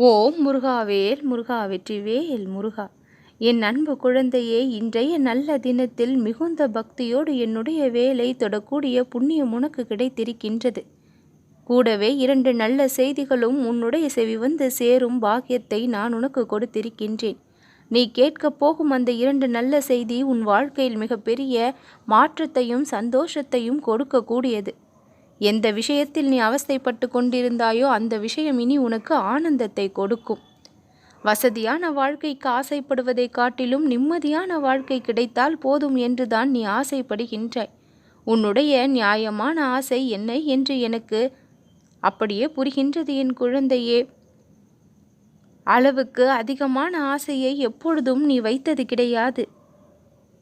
ஓம் முருகாவேல் முருகா வெற்றிவேல் முருகா. என் அன்பு குழந்தையே இன்றைய நல்ல தினத்தில் மிகுந்த பக்தியோடு என்னுடைய வேலை தொடக்கூடிய புண்ணியம் உனக்கு கிடைத்திருக்கின்றது. கூடவே இரண்டு நல்ல செய்திகளும் உன்னுடைய செவி வந்து சேரும் பாக்கியத்தை நான் உனக்கு கொடுத்திருக்கின்றேன். நீ கேட்கப் போகும் அந்த இரண்டு நல்ல செய்தி உன் வாழ்க்கையில் மிகப்பெரிய மாற்றத்தையும் சந்தோஷத்தையும் கொடுக்கக்கூடியது. எந்த விஷயத்தில் நீ அவஸ்தைப்பட்டு கொண்டிருந்தாயோ அந்த விஷயம் இனி உனக்கு ஆனந்தத்தை கொடுக்கும். வசதியான வாழ்க்கைக்கு ஆசைப்படுவதை காட்டிலும் நிம்மதியான வாழ்க்கை கிடைத்தால் போதும் என்றுதான் நீ ஆசைப்படுகின்றாய். உன்னுடைய நியாயமான ஆசை என்ன என்று எனக்கு அப்படியே புரிகின்றது என் குழந்தையே. அளவுக்கு அதிகமான ஆசையை எப்பொழுதும் நீ வைத்தது கிடையாது.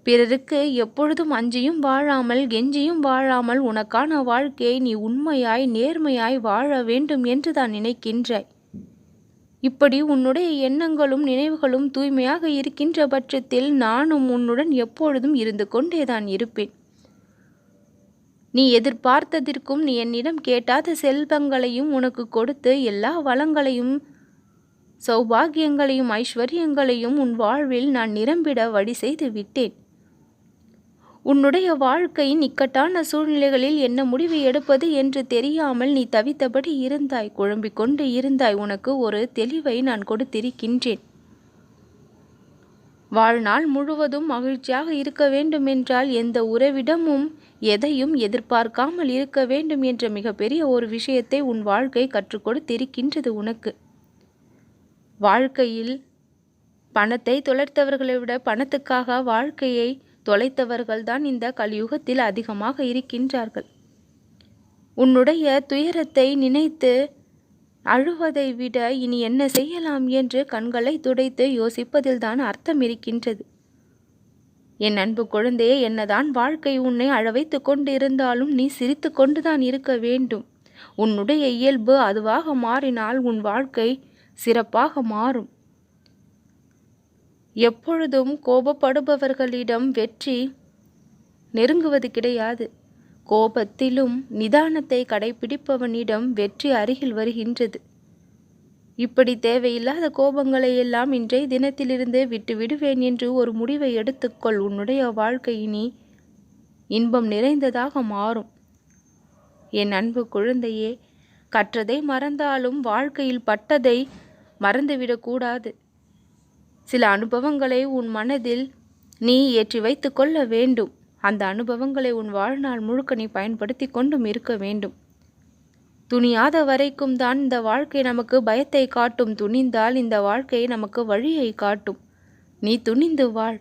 பிறருக்கு எப்பொழுதும் அஞ்சியும் வாழாமல் கெஞ்சியும் வாழாமல் உனக்கான வாழ்க்கையை நீ உண்மையாய் நேர்மையாய் வாழ வேண்டும் என்று தான் நினைக்கின்றாய். இப்படி உன்னுடைய எண்ணங்களும் நினைவுகளும் தூய்மையாக இருக்கின்ற பட்சத்தில் நானும் உன்னுடன் எப்பொழுதும் இருந்து கொண்டேதான் இருப்பேன். நீ எதிர்பார்த்ததற்கும் நீ என்னிடம் கேட்டாத செல்வங்களையும் உனக்கு கொடுத்து எல்லா வளங்களையும் சௌபாகியங்களையும் ஐஸ்வர்யங்களையும் உன் வாழ்வில் நான் நிரம்பிட வழி செய்து விட்டேன். உன்னுடைய வாழ்க்கையின் இக்கட்டான சூழ்நிலைகளில் என்ன முடிவு எடுப்பது என்று தெரியாமல் நீ தவித்தபடி இருந்தாய். குழம்பிக் கொண்டு இருந்தாய். உனக்கு ஒரு தெளிவை நான் கொடுத்திருக்கின்றேன். வாழ்நாள் முழுவதும் மகிழ்ச்சியாக இருக்க வேண்டுமென்றால் எந்த உறவிடமும் எதையும் எதிர்பார்க்காமல் இருக்க வேண்டும் என்ற மிகப்பெரிய ஒரு விஷயத்தை உன் வாழ்க்கை கற்றுக் கொடுத்திருக்கின்றது உனக்கு. வாழ்க்கையில் பணத்தை தொலைத்தவர்களை விட பணத்துக்காக வாழ்க்கையை தொலைத்தவர்கள்தான் இந்த கலியுகத்தில் அதிகமாக இருக்கின்றார்கள். உன்னுடைய துயரத்தை நினைத்து அழுவதை விட இனி என்ன செய்யலாம் என்று கண்களை துடைத்து யோசிப்பதில்தான் அர்த்தம் இருக்கின்றது. என் அன்பு குழந்தையே என்னதான் வாழ்க்கை உன்னை அழவைத்து கொண்டிருந்தாலும் நீ சிரித்து கொண்டுதான் இருக்க வேண்டும். உன்னுடைய இயல்பு அதுவாக மாறினால் உன் வாழ்க்கை சிறப்பாக மாறும். எப்பொழுதும் கோபப்படுபவர்களிடம் வெற்றி நெருங்குவது கிடையாது. கோபத்திலும் நிதானத்தை கடைபிடிப்பவனிடம் வெற்றி அருகில் வருகின்றது. இப்படி தேவையில்லாத கோபங்களை எல்லாம் இன்றைய தினத்திலிருந்து விட்டு விடுவேன் என்று ஒரு முடிவை எடுத்துக்கொள். உன்னுடைய வாழ்க்கை இனி இன்பம் நிறைந்ததாக மாறும். என் அன்பு குழந்தையே கற்றதை மறந்தாலும் வாழ்க்கையில் பட்டதை மறந்துவிடக்கூடாது சில அனுபவங்களை உன் மனதில் நீ ஏற்றி வைத்து கொள்ள வேண்டும். அந்த அனுபவங்களை உன் வாழ்நாள் முழுக்க நீ பயன்படுத்தி கொண்டும் இருக்க வேண்டும். துணியாத வரைக்கும் தான் இந்த வாழ்க்கை நமக்கு பயத்தை காட்டும். துணிந்தால் இந்த வாழ்க்கை நமக்கு வழியை காட்டும். நீ துணிந்து வாழ்.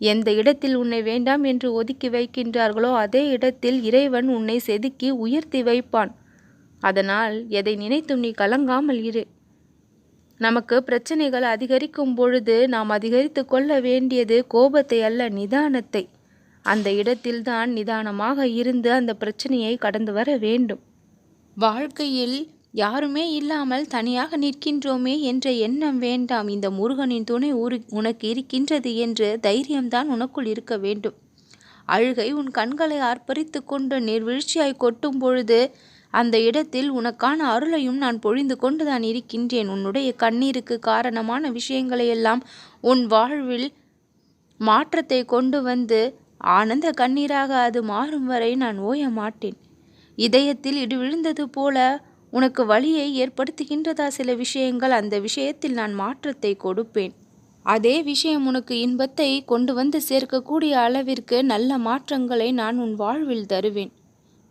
எந்த இடத்தில் உன்னை வேண்டாம் என்று ஒதுக்கி வைக்கின்றார்களோ அதே இடத்தில் இறைவன் உன்னை செதுக்கி உயர்த்தி வைப்பான். அதனால் எதை நினைத்தும் நீ கலங்காமல் இரு. நமக்கு பிரச்சனைகள் அதிகரிக்கும் பொழுது நாம் அதிகரித்து கொள்ள வேண்டியது கோபத்தை அல்ல நிதானத்தை. அந்த இடத்தில்தான் நிதானமாக இருந்து அந்த பிரச்சனையை கடந்து வர வேண்டும். வாழ்க்கையில் யாருமே இல்லாமல் தனியாக நிற்கின்றோமே என்ற எண்ணம் வேண்டாம். இந்த முருகனின் துணை உரு உனக்கு இருக்கின்றது என்று தைரியம்தான் உனக்குள் இருக்க வேண்டும். அழுகை உன் கண்களை ஆர்ப்பரித்து கொண்டு நீர்வீழ்ச்சியாய் கொட்டும் பொழுது அந்த இடத்தில் உனக்கான அருளையும் நான் பொழிந்து கொண்டுதான் இருக்கின்றேன். உன்னுடைய கண்ணீருக்கு காரணமான விஷயங்களையெல்லாம் உன் வாழ்வில் மாற்றத்தை கொண்டு வந்து ஆனந்த கண்ணீராக அது மாறும் வரை நான் ஓய மாட்டேன். இதயத்தில் இடி விழுந்தது போல உனக்கு வழியை ஏற்படுத்துகின்றதா சில விஷயங்கள் அந்த விஷயத்தில் நான் மாற்றத்தை கொடுப்பேன். அதே விஷயம் உனக்கு இன்பத்தை கொண்டு வந்து சேர்க்கக்கூடிய அளவிற்கு நல்ல மாற்றங்களை நான் உன் வாழ்வில் தருவேன்.